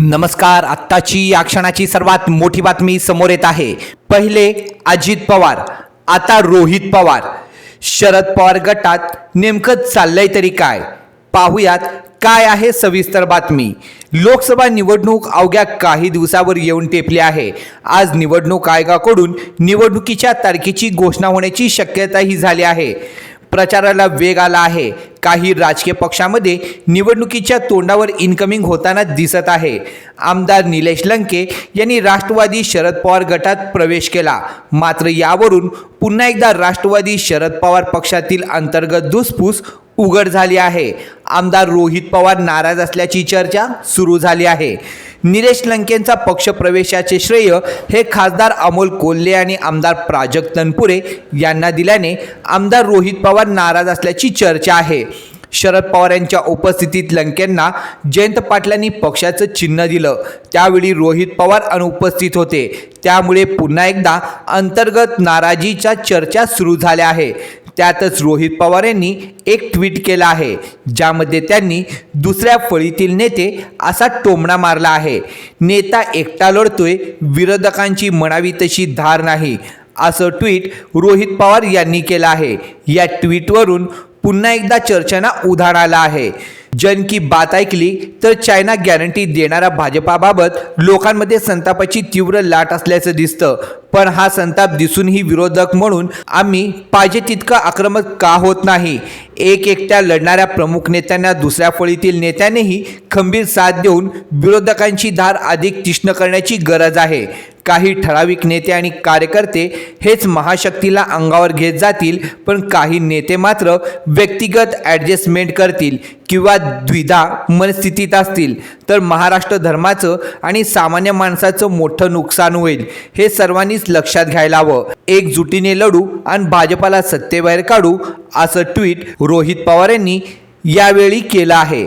नमस्कार आत्ताची या क्षणाची सर्वात मोठी बातमी समोर येत आहे. पहिले अजित पवार आता रोहित पवार. शरद पवार गटात नेमकं चाललंय तरी काय? पाहुयात काय आहे सविस्तर बातमी. लोकसभा निवडणूक अवघ्या काही दिवसावर येऊन टेपली आहे. आज निवडणूक आयोगाकडून निवडणुकीच्या तारखेची घोषणा होण्याची शक्यताही झाली आहे. प्रचाराला वेग आला आहे. काही राजकीय पक्षामध्ये निवडणुकीच्या तोंडावर इन्कमिंग होताना दिसत आहे. आमदार निलेश लंके यांनी राष्ट्रवादी शरद पवार गटात प्रवेश केला. मात्र यावरून पुन्हा एकदा राष्ट्रवादी शरद पवार पक्षातील अंतर्गत धुसफूस उघड झाली आहे. आमदार रोहित पवार नाराज असल्याची चर्चा सुरू झाली आहे. निलेश लंकेंचा पक्षप्रवेशाचे श्रेय हे खासदार अमोल कोल्हे आणि आमदार प्राजक्त तनपुरे यांना दिल्याने आमदार रोहित पवार नाराज असल्याची चर्चा आहे. शरद पवार यांच्या उपस्थितीत लंकेंना जयंत पाटलांनी पक्षाचं चिन्ह दिलं. त्यावेळी रोहित पवार अनुपस्थित होते. त्यामुळे पुन्हा एकदा अंतर्गत नाराजीच्या चर्चा सुरू झाल्या आहे. त्यातच रोहित पवार यांनी एक ट्विट केलं आहे ज्यामध्ये त्यांनी दुसऱ्या फळीतील नेते असा टोमणा मारला आहे. नेता एकटा लढतोय विरोधकांची म्हणावी तशी धार नाही असं ट्विट रोहित पवार यांनी केलं आहे. या ट्विटवरून पुन्हा एकदा चर्चांना उधाण आलं आहे. जन की बात ऐकली तर चायना गॅरंटी देणाऱ्या भाजपाबाबत लोकांमध्ये संतापाची तीव्र लाट असल्याचं दिसतं. पण हा संताप दिसूनही विरोधक म्हणून आम्ही पाहिजे तितकं आक्रमक का होत नाही? एक एकट्या लढणाऱ्या प्रमुख नेत्यांना दुसऱ्या फळीतील नेत्यांनीही खंबीर साथ देऊन विरोधकांची धार अधिक तीक्ष्ण करण्याची गरज आहे. काही ठराविक नेते आणि कार्यकर्ते हेच महाशक्तीला अंगावर घेत जातील पण काही नेते मात्र व्यक्तिगत ॲडजस्टमेंट करतील किंवा द्विधा मनस्थितीत असतील. तर महाराष्ट्र धर्माचं आणि सामान्य माणसाचं मोठं नुकसान होईल हे सर्वांनीच लक्षात घ्यायला हवं. एकजुटीने लढू आणि भाजपाला सत्तेबाहेर काढू असं ट्विट रोहित पवार यांनी यावेळी केलं आहे.